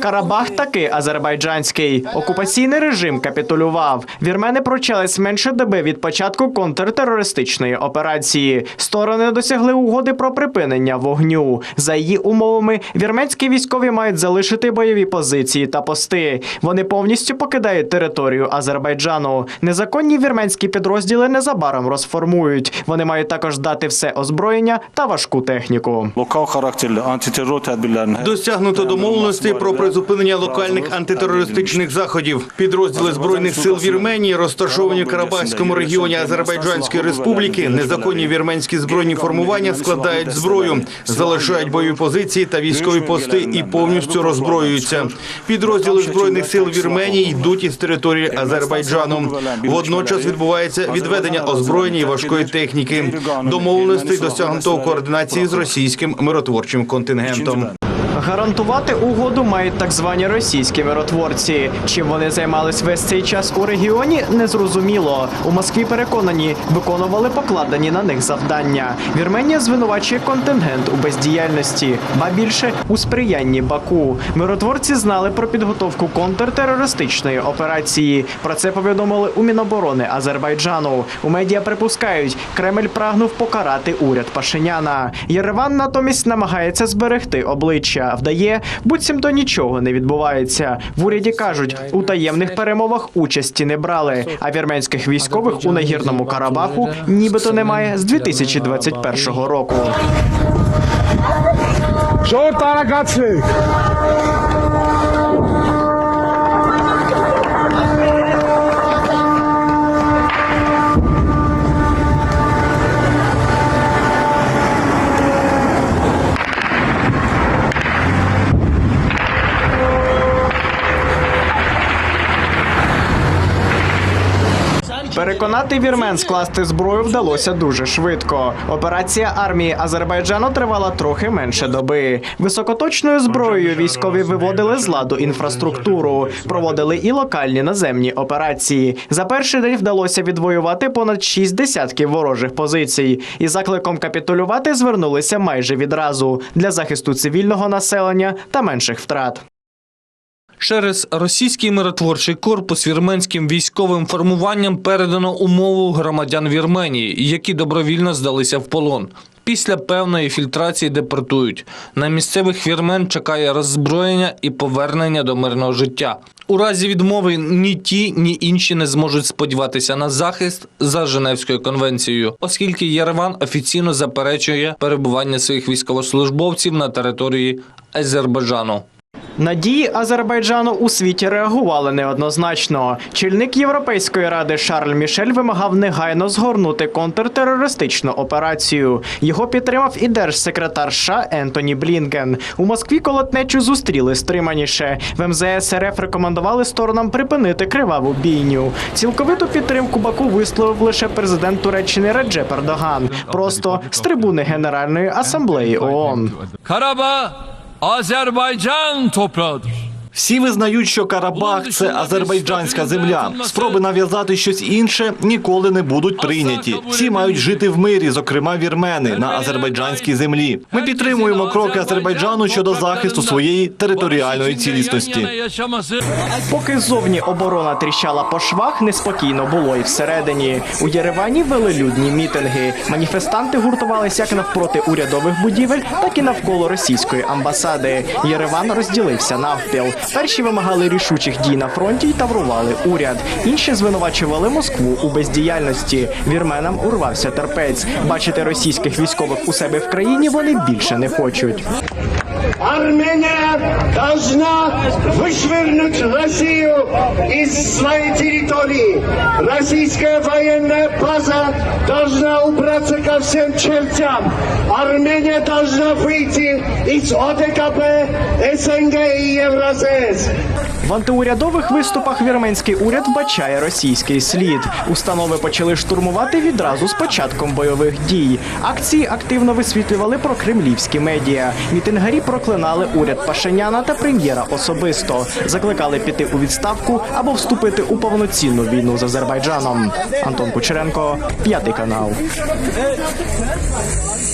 Карабах таки азербайджанський. Окупаційний режим капітулював. Вірмени прочались менше доби від початку контртерористичної операції. Сторони досягли угоди про припинення вогню. За її умовами, вірменські військові мають залишити бойові позиції та пости. Вони повністю покидають територію Азербайджану. Незаконні вірменські підрозділи незабаром розформують. Вони мають також дати все озброєння та важку техніку. Досягнуто домовленості про призупинення локальних антитерористичних заходів. Підрозділи збройних сил Вірменії, розташовані в Карабахському регіоні Азербайджанської республіки, незаконні вірменські збройні формування складають зброю, залишають бойові позиції та військові пости і повністю роззброюються. Підрозділи збройних сил Вірменії йдуть із території Азербайджану. Водночас відбувається відведення озброєння і важкої техніки. Домовленостей досягнуто у координації з російським миротворчим контингентом. Гарантувати угоду мають так звані російські миротворці. Чим вони займались весь цей час у регіоні, незрозуміло. У Москві переконані, виконували покладені на них завдання. Вірменія звинувачує контингент у бездіяльності, ба більше у сприянні Баку. Миротворці знали про підготовку контртерористичної операції. Про це повідомили у Міноборони Азербайджану. У медіа припускають, Кремль прагнув покарати уряд Пашиняна. Єреван натомість намагається зберегти обличчя. Вдає, буцімто нічого не відбувається. В уряді кажуть, у таємних перемовах участі не брали. А вірменських військових у нагірному Карабаху нібито немає з 2021 року. Переконати вірмен скласти зброю вдалося дуже швидко. Операція армії Азербайджану тривала трохи менше доби. Високоточною зброєю військові виводили з ладу інфраструктуру, проводили і локальні наземні операції. За перший день вдалося відвоювати понад шість десятків ворожих позицій. І закликом капітулювати звернулися майже відразу для захисту цивільного населення та менших втрат. Через російський миротворчий корпус вірменським військовим формуванням передано умову громадян Вірменії, які добровільно здалися в полон. Після певної фільтрації депортують. На місцевих вірмен чекає роззброєння і повернення до мирного життя. У разі відмови ні ті, ні інші не зможуть сподіватися на захист за Женевською конвенцією, оскільки Єреван офіційно заперечує перебування своїх військовослужбовців на території Азербайджану. Надії Азербайджану у світі реагували неоднозначно. Чільник Європейської ради Шарль Мішель вимагав негайно згорнути контртерористичну операцію. Його підтримав і держсекретар США Ентоні Блінкен. У Москві колотнечу зустріли стриманіше. В МЗС РФ рекомендували сторонам припинити криваву бійню. Цілковиту підтримку Баку висловив лише президент Туреччини Реджеп Ердоган. Просто з трибуни Генеральної асамблеї ООН. Karabağ Azerbaycan toprağıdır. Всі визнають, що Карабах це азербайджанська земля. Спроби нав'язати щось інше ніколи не будуть прийняті. Всі мають жити в мирі, зокрема вірмени, на азербайджанській землі. Ми підтримуємо кроки Азербайджану щодо захисту своєї територіальної цілісності. Поки зовні оборона тріщала по швах, неспокійно було і всередині. У Єревані вели людні мітинги. Маніфестанти гуртувалися як навпроти урядових будівель, так і навколо російської амбасади. Єреван розділився навпіл. Перші вимагали рішучих дій на фронті й таврували уряд. Інші звинувачували Москву у бездіяльності. Вірменам урвався терпець. Бачити російських військових у себе в країні вони більше не хочуть. Армения должна вышвырнуть Россию из своей территории. Российская военная база должна убраться ко всем чертям. Армения должна выйти из ОДКБ, СНГ и Евразес. В антиурядових виступах вірменський уряд вбачає російський слід. Установи почали штурмувати відразу з початком бойових дій. Акції активно висвітлювали про кремлівські медіа. Мітингарі проклинали уряд Пашиняна та прем'єра особисто. Закликали піти у відставку або вступити у повноцінну війну з Азербайджаном. Антон Кучеренко, п'ятий канал.